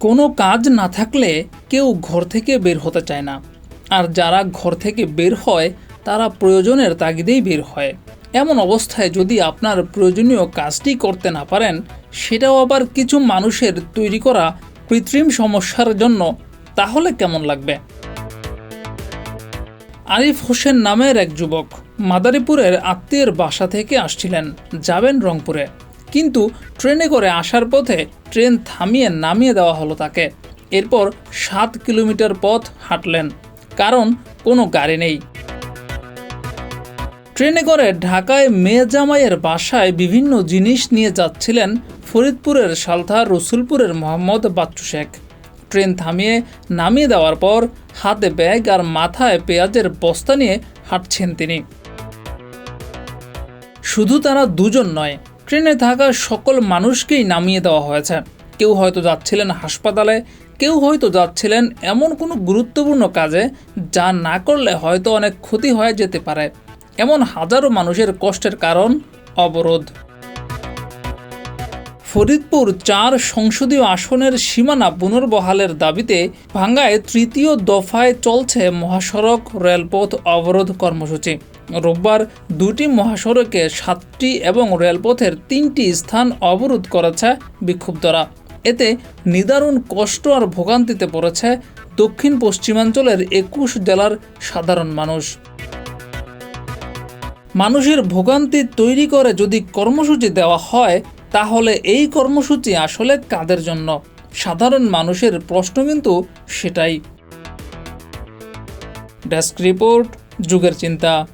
কোনো কাজ না থাকলে কেউ ঘর থেকে বের হতে চায় না। আর যারা ঘর থেকে বের হয়, তারা প্রয়োজনের তাগিদেই বের হয়। এমন অবস্থায় যদি আপনার প্রয়োজনীয় কাজটি করতে না পারেন, সেটাও আবার কিছু মানুষের তৈরি করা কৃত্রিম সমস্যার জন্য, তাহলে কেমন লাগবে? আরিফ হোসেন নামের এক যুবক মাদারীপুরের আত্মীয়ের বাসা থেকে আসছিলেন, যাবেন রংপুরে। কিন্তু ট্রেনে করে আসার পথে ট্রেন থামিয়ে নামিয়ে দেওয়া হলো তাকে। এরপর সাত কিলোমিটার পথ হাঁটলেন, কারণ কোনো গাড়ি নেই। ট্রেনে করে ঢাকায় মেয়ে জামাইয়ের বাসায় বিভিন্ন জিনিস নিয়ে যাচ্ছিলেন ফরিদপুরের সালথা রসুলপুরের মোহাম্মদ বাচ্চু শেখ। ট্রেন থামিয়ে নামিয়ে দেওয়ার পর হাতে ব্যাগ আর মাথায় পেঁয়াজের বস্তা নিয়ে হাঁটছেন তিনি। শুধু তারা দুজন নয় ট্রেনে থাকা সকল মানুষকেই নামিয়ে দেওয়া হয়েছে। কেউ হয়তো যাচ্ছিলেন হাসপাতালে, কেউ হয়তো যাচ্ছিলেন এমন কোনো গুরুত্বপূর্ণ কাজে যা না করলে হয়তো অনেক ক্ষতি হয়ে যেতে পারে। এমন হাজারো মানুষের কষ্টের কারণ অবরোধ। ফরিদপুর চার সংসদীয় আসনের সীমানা পুনর্বহালের দাবিতে ভাঙ্গায় তৃতীয় দফায় চলছে মহাসড়ক রেলপথ অবরোধ কর্মসূচি। রোববার দুটি মহাসড়কে সাতটি এবং রেলপথের তিনটি স্থান অবরোধ করেছে বিক্ষুব্ধরা। এতে নিদারুণ কষ্ট আর ভোগান্তিতে পড়েছে দক্ষিণ পশ্চিমাঞ্চলের একুশ জেলার সাধারণ মানুষ। মানুষের ভোগান্তি তৈরি করে যদি কর্মসূচি দেওয়া হয় তাহলে এই কর্মসূচি আসলে কাদের জন্য? সাধারণ মানুষের প্রশ্ন কিন্তু সেটাই। ডেস্ক রিপোর্ট, যুগের চিন্তা।